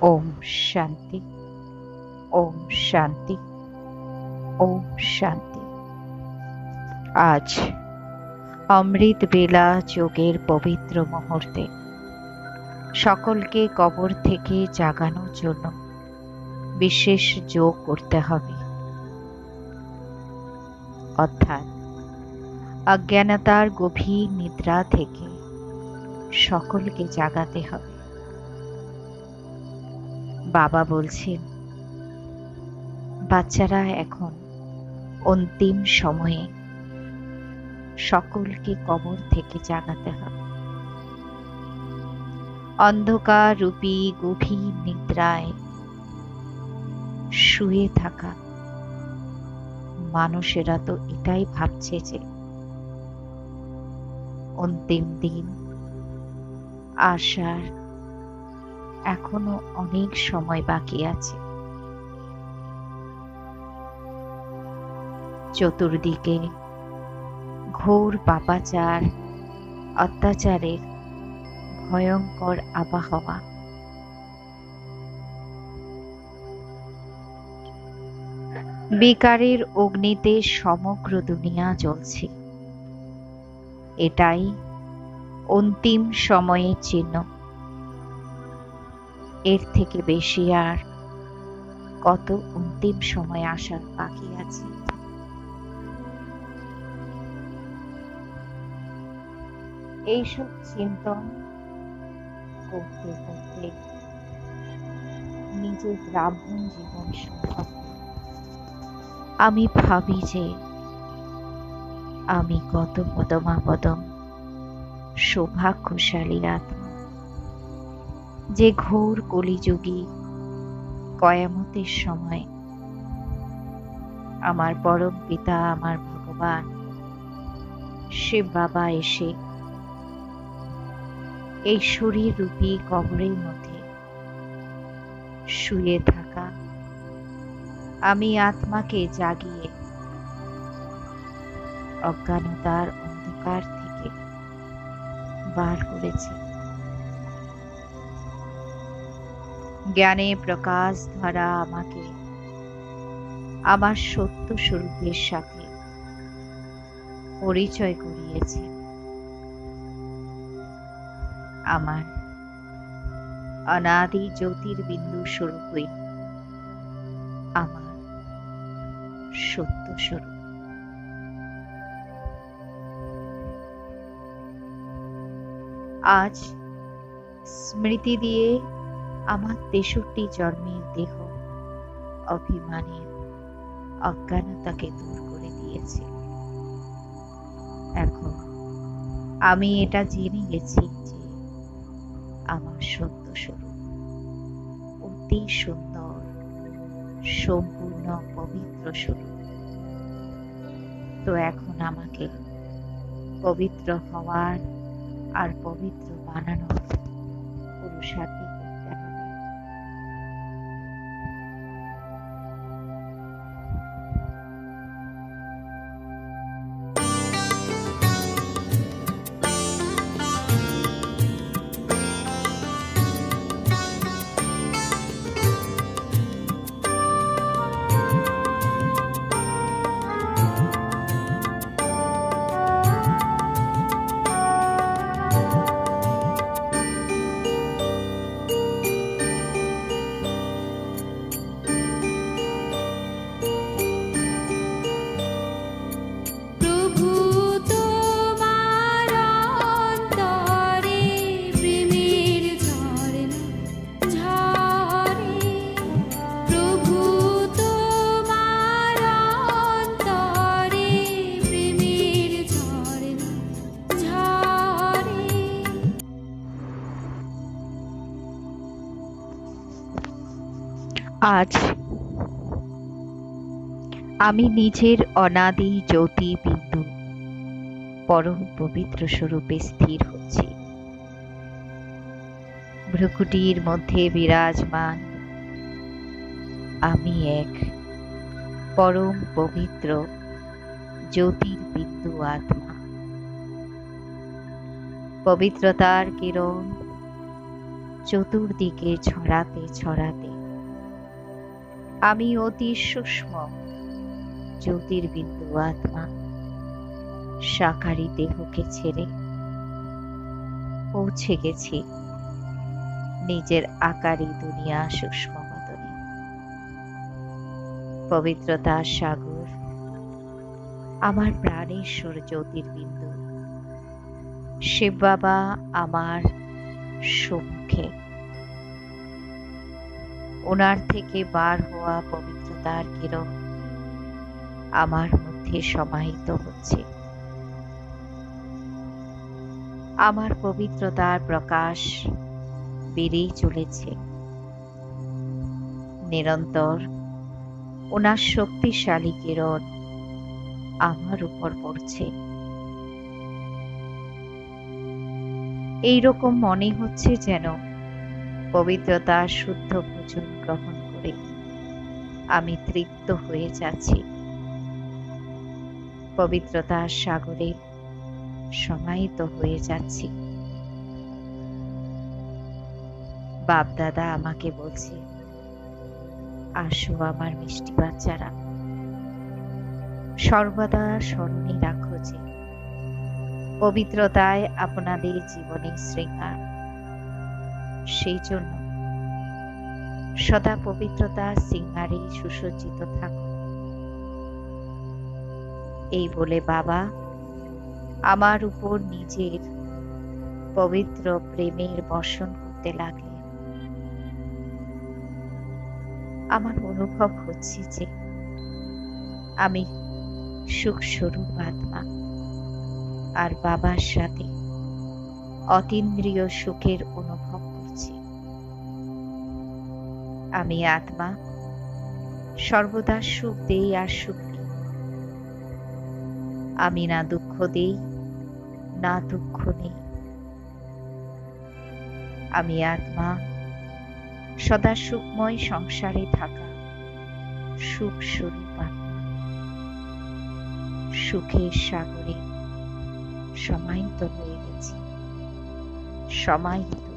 ওম শান্তি। ওম শান্তি। ওম শান্তি। আজ অমৃত বেলা যোগের পবিত্র মুহূর্তে সকলকে কবর থেকে জাগানোর জন্য বিশেষ যোগ করতে হবে। অর্থাৎ অজ্ঞানতার গভীর নিদ্রা থেকে সকলকে জাগাতে হবে। বাবা বলছেন, বাচ্চারা এখন অন্তিম সময়ে সকলকে কবর থেকে জাগাতে হবে। অন্ধকার রূপী গভীর নিদ্রায় শুয়ে থাকা মানুষেরা তো এটাই ভাবছে যে অন্তিম দিন আসার এখনও অনেক সময় বাকি আছে। চতুর্দিকে ঘোর পাপাচার, অত্যাচারের ভয়ঙ্কর আবহাওয়া। বিকারের অগ্নিতে সমগ্র দুনিয়া জ্বলছে। এটাই অন্তিম সময়ের চিহ্ন। এর থেকে বেশি আর কত অন্তিম সময় আসার বাকি আছে? এইসব চিন্তন করতে করতে নিজের ব্রাহ্মণ জীবন সম্পর্কে আমি ভাবি যে আমি কত পদমাপদম সৌভাগ্যশালী আত্মা। যে ঘোর কলিযুগী, কয়ামতের সময়। আমার পরম পিতা, আমার ভগবান শিব বাবা এসে এই শরীর রূপী কবরের মধ্যে শুয়ে থাকা। আমি আত্মাকে জাগিয়ে অজ্ঞানতার অন্ধকার থেকে বার করেছে। জ্ঞানে প্রকাশ ধরা আমাকে, আমার সত্য স্বরূপের সাথে পরিচয় করিয়েছে আমার অনাদি জ্যোতির্বিন্দু স্বরূপই আমার সত্য স্বরূপ। আজ স্মৃতি দিয়ে আমার তেষট্টি জন্মের দেহ। অভিমানের অজ্ঞানতাকে দূর করে দিয়েছে। এখন আমি এটা জেনে গেছি যে আমার সত্য স্বরূপ অতি সুন্দর, সম্পূর্ণ পবিত্র স্বরূপ। তো এখন আমাকে পবিত্র হওয়ার আর পবিত্র বানানোর পুরুষার্থী আজ আমি নিজের অনাদি জ্যোতি বিন্দু পরম পবিত্র স্বরূপে স্থির হচ্ছি। ভ্রুকুটির মধ্যে বিরাজমান আমি এক পরম পবিত্র জ্যোতির্বিন্দু আত্মা। পবিত্রতার কিরণ চতুর্দিকে ছড়াতে ছড়াতে আমি অতি সূক্ষ্ম জ্যোতির্বিন্দু আত্মা। সাকারী দেহকে ছেড়ে পৌঁছে গেছি নিজের আকারী দুনিয়া সূক্ষ্ম বদনে পবিত্রতার সাগর, আমার প্রাণেশ্বর জ্যোতির্বিন্দু। শিব বাবা আমার সম্মুখে ওনার থেকে বার হওয়া পবিত্রতার কিরণ আমার মধ্যে সমাহিত হচ্ছে। আমার পবিত্রতার প্রকাশ বেড়েই চলেছে। নিরন্তর ওনার শক্তিশালী কিরণ আমার উপর পড়ছে। এইরকম মনে হচ্ছে যেন পবিত্রতা, শুদ্ধ ভোজন গ্রহণ করে। আমি তৃপ্ত হয়ে যাচ্ছি। পবিত্রতার সাগরে সমাহিত হয়ে যাচ্ছি। বাপদাদা আমাকে বলছে, আসো আমার মিষ্টি বাচ্চারা। সর্বদা স্মরণে রাখো যে পবিত্রতায় আপনাদের জীবনের শৃঙ্গার। সেই জন্য। সদা পবিত্রতা সিঙ্গারে সুসজ্জিত থাকো। এই বলে বাবা, আমার উপর নিজের পবিত্র প্রেমের বর্ষণ করতে লাগলেন। আমার অনুভব হচ্ছে যে আমি সুখ স্বরূপ আত্মা, আর বাবার সাথে অতীন্দ্রিয় সুখের অনুভব আমি আত্মা। সর্বদা সুখ দেই আর সুখ আমি না দুঃখ দেই, না দুঃখ নেই। আমি আত্মা, সদা সুখময় সংসারে থাকা, সুখ স্বরূপ আত্মা। সুখের সাগরে সমাহিত হয়ে গেছি। সমাহিত